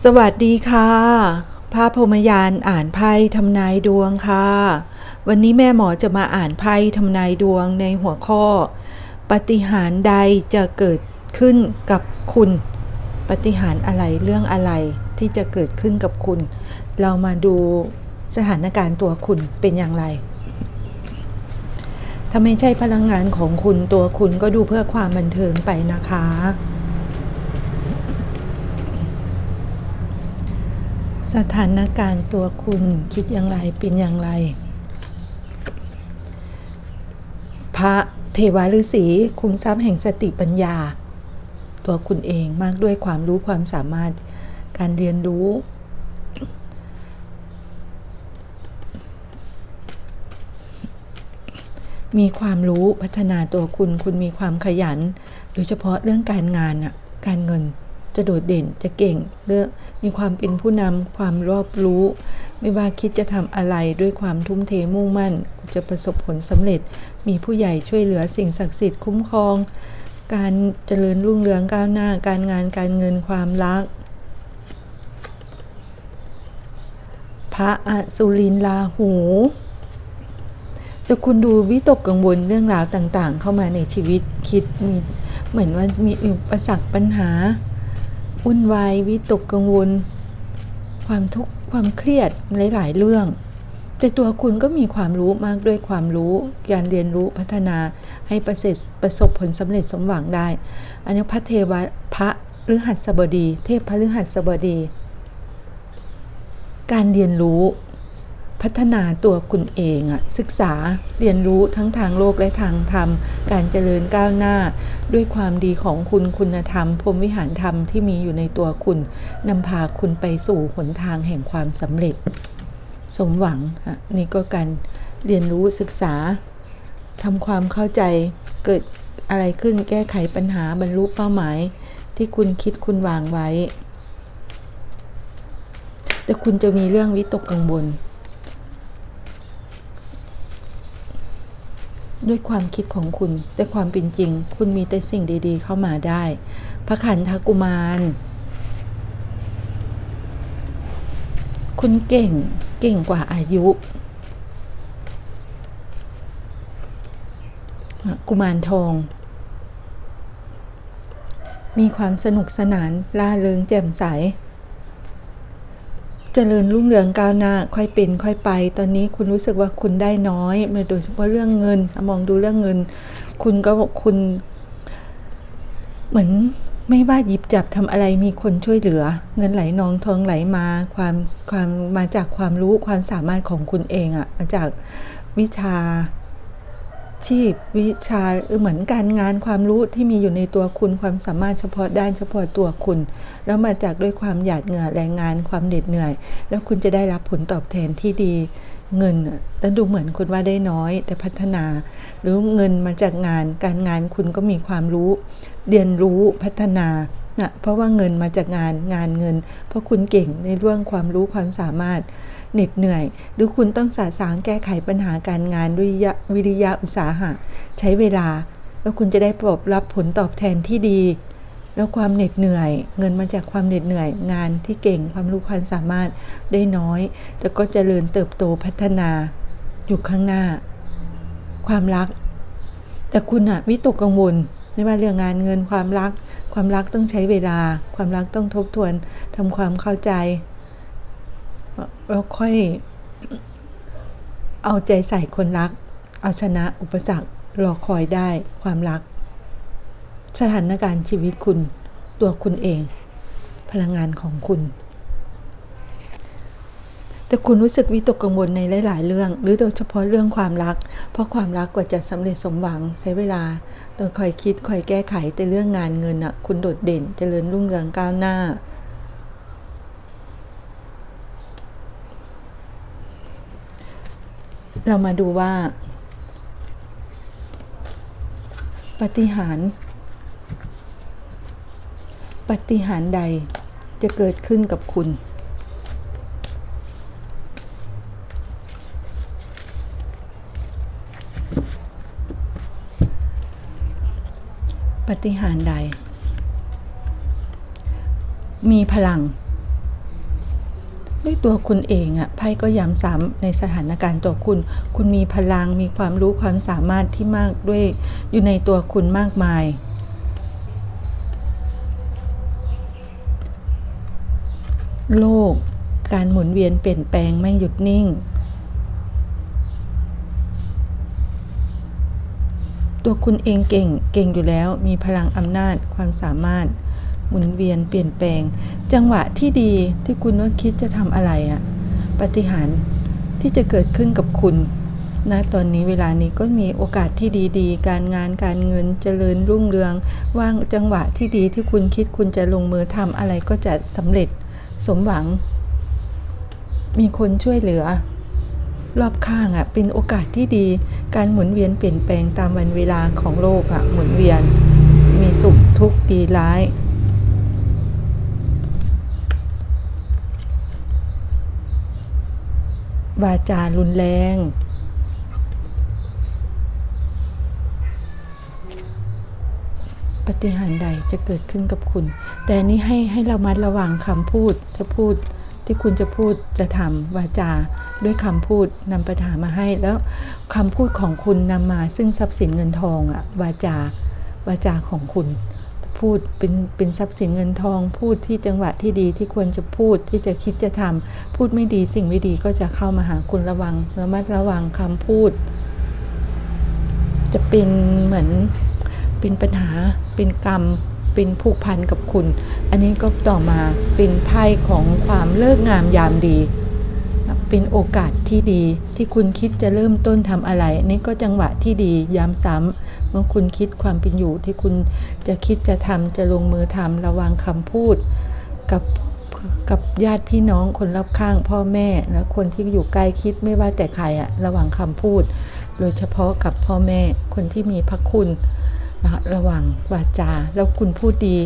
สวัสดีค่ะพระพรหมยานอ่านไพ่ทำนายดวงค่ะ วันนี้แม่หมอจะมาอ่านไพ่ทำนายดวงในหัวข้อ ปฏิหารใดจะเกิดขึ้นกับคุณ ปฏิหารอะไรเรื่องอะไรที่จะเกิดขึ้นกับคุณ เรามาดูสถานการณ์ตัวคุณเป็นอย่างไร ถ้าไม่ใช่พลังงานของคุณตัวคุณก็ดูเพื่อความบันเทิงไปนะคะ สถานการณ์ตัวคุณคิดอย่างไรเป็นอย่างไร พระเทวฤาษีคุมทรัพย์แห่งสติปัญญา ตัวคุณเองมากด้วยความรู้ความสามารถการเรียนรู้ มีความรู้พัฒนาตัวคุณคุณมีความขยัน โดยเฉพาะเรื่องการงานน่ะการเงิน จะโดดเด่นจะเก่งเรื่องมีความเป็นผู้นำความรอบรู้ ไม่ว่าคิดจะทำอะไรด้วยความทุ่มเทมุ่งมั่น จะประสบผลสำเร็จ มีผู้ใหญ่ช่วยเหลือสิ่งศักดิ์สิทธิ์คุ้มครอง การเจริญรุ่งเรืองก้าวหน้า การงานการเงินความรัก พระอสุรินลาหูแต่คุณดูวิตกกังวลเรื่องราวต่างๆ เข้ามาในชีวิตคิดมีเหมือนว่ามีอุปสรรคปัญหา วุ่นวายวิตกกังวล ความทุกข์ความเครียดหลาย ๆ เรื่อง แต่ตัวคุณก็มีความรู้มากด้วยความรู้การเรียนรู้พัฒนาให้ประสบประสบผลสำเร็จสมหวังได้ อันนี้พระเทวพระฤหัสบดี เทพพระฤหัสบดี การเรียนรู้ พัฒนาตัวคุณเองอะศึกษาเรียนรู้ทั้งทางโลกและทางธรรม การเจริญก้าวหน้า ด้วยความดีของคุณคุณธรรมพรมวิหารธรรมที่มีอยู่ในตัวคุณนำพาคุณไปสู่หนทางแห่งความสำเร็จ สมหวังอะนี่ก็การเรียนรู้ศึกษาทำความเข้าใจเกิดอะไรขึ้นแก้ไขปัญหาบรรลุเป้าหมาย ที่คุณคิดคุณวางไว้ แต่คุณจะมีเรื่องวิตกกังวล ด้วยความคิดของคุณ แต่ความเป็นจริง คุณมีแต่สิ่งดีๆ เข้ามาได้ พระขันธกุมาร คุณเก่งเก่งกว่าอายุ กุมารทอง มีความสนุกสนานล่าเริงแจ่มใส เจริญรุ่งเรืองก้าวหน้าค่อยเป็นค่อยไป ตอนนี้คุณรู้สึกว่าคุณได้น้อยโดยเฉพาะเรื่องเงิน มองดูเรื่องเงิน คุณก็บอกคุณ เหมือนไม่ว่าหยิบจับทำอะไรมีคนช่วยเหลือ เงินไหลนองทองไหลมาความความมาจากความรู้ความสามารถของคุณเองอะมาจากวิชา ชีพ วิชาเหมือนการงานความรู้ที่มีอยู่ในตัวคุณความสามารถเฉพาะด้านเฉพาะตัวคุณ แล้วมาจากด้วยความหยาดเหงื่อแรงงานความเหน็ดเหนื่อย แล้วคุณจะได้รับผลตอบแทนที่ดีเงินแต่ดูเหมือนคุณว่าได้น้อย แต่พัฒนา หรือเงินมาจากงานการงานคุณก็มีความรู้ เรียนรู้พัฒนานะเพราะว่าเงินมาจากงานงานเงิน เพราะคุณเก่งในเรื่องความรู้ความสามารถ เหน็ดเหนื่อยหรือคุณต้องสาสางแก้ไขปัญหาการงานด้วยวิริยะอุตสาหะ ใช้เวลา แล้วคุณจะได้ปรบรับผลตอบแทนที่ดี แล้วความเหน็ดเหนื่อย เงินมาจากความเหน็ดเหนื่อย งานที่เก่งความรู้ความสามารถได้น้อย แต่ก็เจริญเติบโตพัฒนา อยู่ข้างหน้า ความรัก แต่คุณอะวิตกกังวลไม่ว่าเรื่องงานเงินความรัก ความรักต้องใช้เวลา ความรักต้องทบทวนทำความเข้าใจ แล้วค่อยเอาใจใส่คนรัก เอาชนะอุปสรรครอคอยได้ความรัก สถานการณ์ชีวิตคุณ ตัวคุณเอง พลังงานของคุณ แต่คุณรู้สึกวิตกกังวลในหลาย ๆ เรื่อง หรือโดยเฉพาะเรื่องความรัก เพราะความรักกว่าจะสำเร็จสมหวังใช้เวลาต้องคอยคิดคอยแก้ไขแต่เรื่องงานเงินอะ คุณโดดเด่นเจริญรุ่งเรืองก้าวหน้า เรามาดูว่า ปฏิหารปฏิหารใดจะเกิดขึ้นกับคุณ ปฏิหารใด มีพลัง ด้วยตัวคุณเองอะไพ่ก็ย้ำซ้ำในสถานการณ์ตัวคุณ คุณมีพลังมีความรู้ความสามารถที่มากด้วยอยู่ในตัวคุณมากมาย โลก การหมุนเวียนเปลี่ยนแปลงไม่หยุดนิ่ง ตัวคุณเองเก่งเก่งอยู่แล้วมีพลังอำนาจความสามารถ หมุนเวียนเปลี่ยนแปลง จังหวะที่ดีที่คุณว่าคิดจะทำอะไรอะปฏิหารที่จะเกิดขึ้นกับคุณณตอนนี้เวลานี้ก็มีโอกาสที่ดีๆ การงานการเงินเจริญรุ่งเรือง ว่างจังหวะที่ดีที่คุณคิดคุณจะลงมือทำอะไรก็จะสำเร็จสมหวัง มีคนช่วยเหลือ รอบข้างอะเป็นโอกาสที่ดี การหมุนเวียนเปลี่ยนแปลงตามวันเวลาของโลกอะหมุนเวียน มีสุขทุกข์ดีร้าย วาจารุนแรง ปฏิหารใดจะเกิดขึ้นกับคุณ แต่นนี้ให้ให้เรามัดระวังคำพูด ถ้าพูดที่คุณจะพูดจะทำวาจาด้วยคำพูดนำปัญหามาให้แล้วคำพูดของคุณนำมาซึ่งทรัพย์สินเงินทองอะวาจาวาจาของคุณ พูดเป็นเป็นทรัพย์สินเงินทอง พูดที่จังหวะที่ดีที่ควรจะพูดที่จะคิดจะทำพูดไม่ดีสิ่งไม่ดีก็จะเข้ามาหาคุณระวังระมัดระวังคำพูด จะเป็นเหมือนเป็นปัญหาเป็นกรรมเป็นผูกพันกับคุณ อันนี้ก็ต่อมาเป็นไพ่ของความเลิกงามยามดี เป็นโอกาสที่ดี ที่คุณคิดจะเริ่มต้นทำอะไรนนี้ก็จังหวะที่ดีย้ำซ้ำเมื่อคุณคิดความเป็นอยู่ที่คุณจะคิดจะทำจะลงมือทำระวังคำพูด กับกับญาติพี่น้องคนรอบข้างพ่อแม่และคนที่อยู่ใกล้คิดไม่ว่าแต่ใครอะระวังคำพูด โดยเฉพาะกับพ่อแม่คนที่มีพระคุณนะระวังวาจา แล้วคุณพูดดี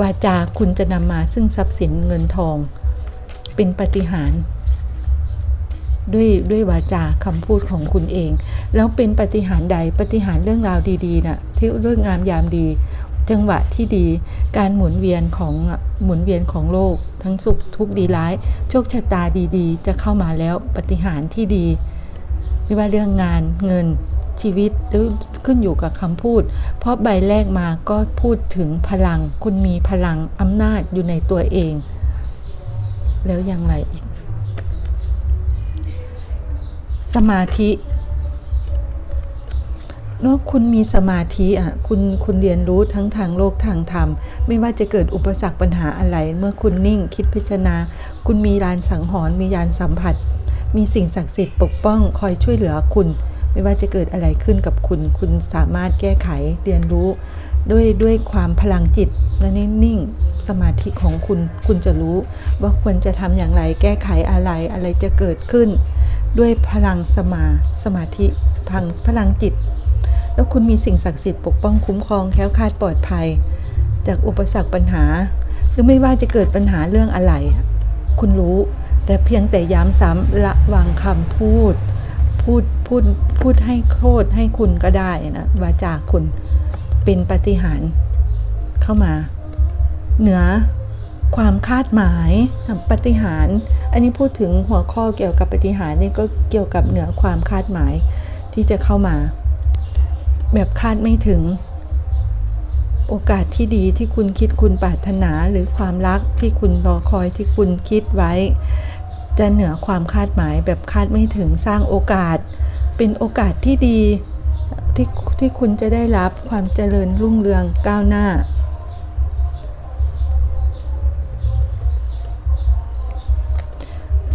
วาจาคุณจะนำมาซึ่งทรัพย์สินเงินทอง เป็นปฏิหาร ด้วยด้วยวาจาคำพูดของคุณเอง แล้วเป็นปฏิหารใดปฏิหารเรื่องราวดีๆนะ่ะที่เรื่องงามยามดี จังหวะที่ดี การหมุนเวียนของหมุนเวียนของโลก ทั้งสุขทุกข์ดีร้ายโชคชะตาดีๆ จะเข้ามาแล้วปฏิหารที่ดี ไม่ว่าเรื่องงานเงินชีวิตหรือขึ้นอยู่กับคำพูด เพราะใบแรกมาก็พูดถึงพลัง คุณมีพลังอำนาจอยู่ในตัวเอง แล้วอย่างไรอีก สมาธิเมื่อคุณมีสมาธิอะคุณคุณเรียนรู้ทั้งทางโลกทางธรรม ไม่ว่าจะเกิดอุปสรรคปัญหาอะไร เมื่อคุณนิ่งคิดพิจารณา คุณมียานสังหรณ์มียานสัมผัส มีสิ่งศักดิ์สิทธิ์ปกป้องคอยช่วยเหลือคุณ ไม่ว่าจะเกิดอะไรขึ้นกับคุณ คุณสามารถแก้ไขเรียนรู้ ด้วยด้วยความพลังจิตและนิ่งสมาธิของคุณคุณจะรู้ว่าควรจะทำอย่างไรแก้ไขอะไรอะไรจะเกิดขึ้น ด้วยพลังสมาสมาธิพลังพลังจิต แล้วคุณมีสิ่งศักดิ์สิทธิ์ปกป้องคุ้มครองแคล้วคลาดปลอดภัย จากอุปสรรคปัญหา หรือไม่ว่าจะเกิดปัญหาเรื่องอะไร คุณรู้แต่เพียงแต่ย้ำซ้ำระวังคำพูด พูดพูดพูดให้โทษให้คุณก็ได้นะวาจาคุณเป็นปฏิหารเข้ามา เหนือความคาดหมายปฏิหาร อันนี้พูดถึงหัวข้อเกี่ยวกับปฏิหาร์นี่ก็เกี่ยวกับเหนือความคาดหมายที่จะเข้ามา แบบคาดไม่ถึง โอกาสที่ดีที่คุณคิดคุณปรารถนาหรือความรักที่คุณรอคอยที่คุณคิดไว้ จะเหนือความคาดหมาย แบบคาดไม่ถึงสร้างโอกาส เป็นโอกาสที่ดีที่ที่คุณจะได้รับความเจริญรุ่งเรืองก้าวหน้า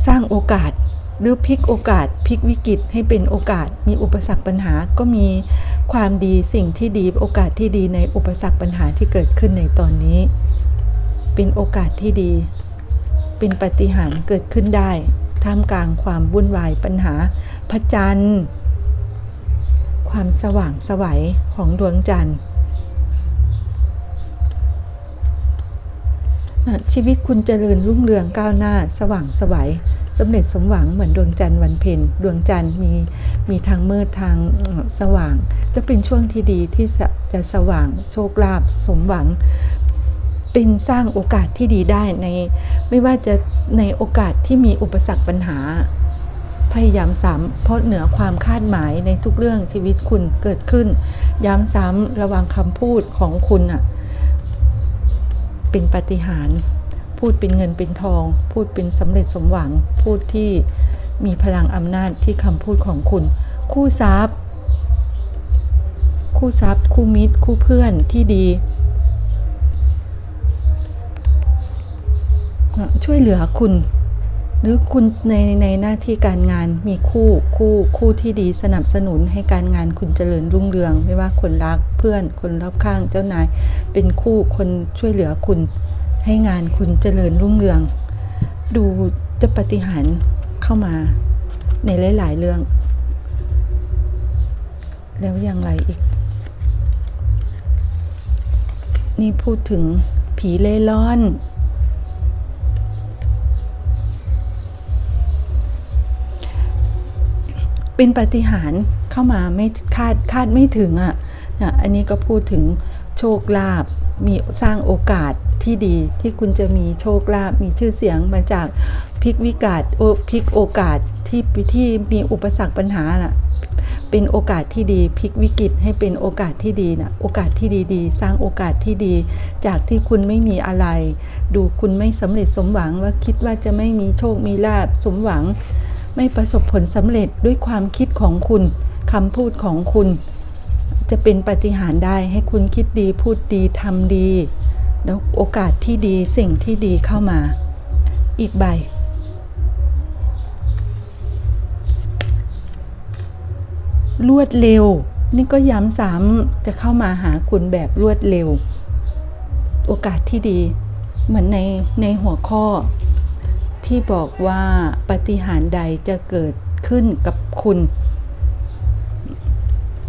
สร้างโอกาสหรือพลิกโอกาสพลิกวิกฤตให้เป็นโอกาส มีอุปสรรคปัญหาก็มีความดีสิ่งที่ดีโอกาสที่ดีในอุปสรรคปัญหาที่เกิดขึ้นในตอนนี้ เป็นโอกาสที่ดี เป็นปฏิหารเกิดขึ้นได้ ท่ามกลางความวุ่นวายปัญหาพระจันทร์ ความสว่างสวัยของดวงจันทร์ชีวิตคุณเจริญรุ่งเรืองก้าวหน้าสว่างสวัย สำเร็จสมหวังเหมือนดวงจันทร์วันเพ็ญดวงจันทร์มีมีทางมืดทางสว่าง จะเป็นช่วงที่ดีที่จะสว่างโชคลาภสมหวัง เป็นสร้างโอกาสที่ดีได้ในไม่ว่าจะในโอกาสที่มีอุปสรรคปัญหา พยายามซ้ำเพราะเหนือความคาดหมายในทุกเรื่องชีวิตคุณเกิดขึ้น ย้ำซ้ำระวังคำพูดของคุณอะเป็นปฏิหาร พูดเป็นเงินเป็นทอง พูดเป็นสำเร็จสมหวัง พูดที่มีพลังอำนาจที่คำพูดของคุณ คู่ทรัพย์ คู่ทรัพย์ คู่มิตร คู่เพื่อนที่ดี ช่วยเหลือคุณ หรือคุณในในหน้าที่การงานมีคู่คู่คู่ที่ดีสนับสนุนให้การงานคุณเจริญรุ่งเรือง ไม่ว่าคนรักเพื่อนคนรอบข้างเจ้านาย เป็นคู่คนช่วยเหลือคุณ ให้งานคุณเจริญรุ่งเรือง ดูจะปฏิหารเข้ามาในหลายๆเรื่อง แล้วอย่างไรอีก นี่พูดถึงผีเล่ร่อนเป็นปฏิหารเข้ามาไม่คาดคาดไม่ถึงอะ่ะอันนี้ก็พูดถึงโชคลาภมีสร้างโอกาส ที่ดีที่คุณจะมีโชคลาภมีชื่อเสียงมาจากพลิกวิกาศโอพลิกโอกาสที่ที่มีอุปสรรคปัญหาน่ะเป็นโอกาสที่ดีพลิกวิกฤตให้เป็นโอกาสที่ดีนะโอกาสที่ดีๆ สร้างโอกาสที่ดี จากที่คุณไม่มีอะไร ดูคุณไม่สำเร็จสมหวังว่าคิดว่าจะไม่มีโชคมีลาภสมหวัง ไม่ประสบผลสำเร็จด้วยความคิดของคุณคำพูดของคุณ จะเป็นปฏิหารได้ให้คุณคิดดีพูดดีทำดี แล้วโอกาสที่ดีสิ่งที่ดีเข้ามา อีกใบ รวดเร็ว นี่ก็ย้ำซ้ำจะเข้ามาหาคุณแบบรวดเร็ว โอกาสที่ดี เหมือนในในหัวข้อ ที่บอกว่าปฏิหารใดจะเกิดขึ้นกับคุณ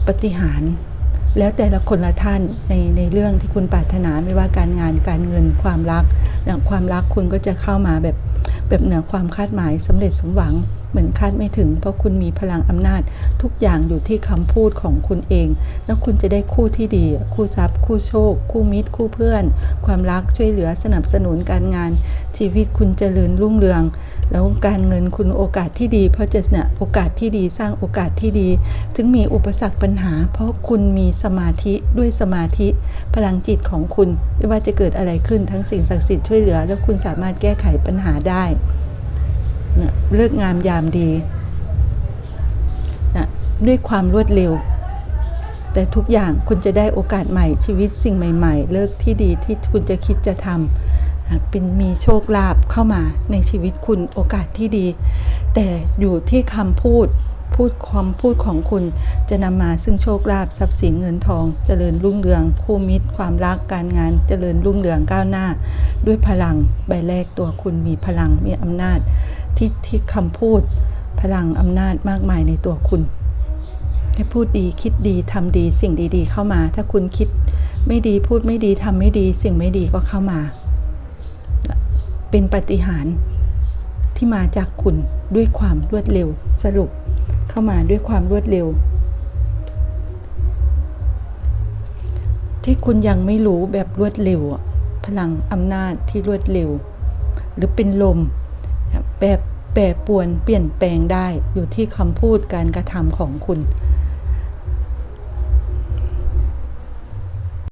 ปฏิหาร แล้วแต่ละคนละท่านในในเรื่องที่คุณปรารถนาไม่ว่าการงานการเงินความรักอย่างความรักคุณก็จะเข้ามาแบบแบบเหนือความคาดหมายสำเร็จสมหวัง เหมือนคาดไม่ถึง เพราะคุณมีพลังอำนาจ ทุกอย่างอยู่ที่คำพูดของคุณเอง แล้วคุณจะได้คู่ที่ดี คู่ทรัพย์ คู่โชค คู่มิตร คู่เพื่อน ความรักช่วยเหลือสนับสนุนการงาน ชีวิตคุณเจริญรุ่งเรือง แล้วการเงินคุณโอกาสที่ดี เพราะจะเนี่ยโอกาสที่ดีสร้างโอกาสที่ดี ถึงมีอุปสรรคปัญหา เพราะคุณมีสมาธิด้วยสมาธิ พลังจิตของคุณไม่ว่าจะเกิดอะไรขึ้นทั้งสิ่งศักดิ์สิทธิ์ช่วยเหลือ แล้วคุณสามารถแก้ไขปัญหาได้ เลิกงามยามดีนะด้วยความรวดเร็ว แต่ทุกอย่างคุณจะได้โอกาสใหม่ชีวิตสิ่งใหม่ ๆ เลิกที่ดีที่คุณจะคิดจะทำนะเป็นมีโชคลาภเข้ามาในชีวิตคุณโอกาสที่ดี แต่อยู่ที่คำพูด พูดความพูดของคุณจะนำมาซึ่งโชคลาภทรัพย์สินเงินทอง เจริญรุ่งเรือง คู่มิตร ความรักการงาน เจริญรุ่งเรืองก้าวหน้า ด้วยพลังใบแรกตัวคุณมีพลังมีอำนาจ ที่ที่คำพูด พลังอำนาจมากมายในตัวคุณ ให้พูดดีคิดดีทำดีสิ่งดีๆ เข้ามา ถ้าคุณคิดไม่ดีพูดไม่ดีทำไม่ดี สิ่งไม่ดีก็เข้ามา เป็นปฏิหารที่มาจากคุณด้วยความรวดเร็วสรุป เข้ามาด้วยความรวดเร็ว ที่คุณยังไม่รู้แบบรวดเร็ว พลังอำนาจที่รวดเร็ว หรือเป็นลมแบบแปรปวนเปลี่ยนแปลงได้อยู่ที่คำพูดการกระทำของคุณ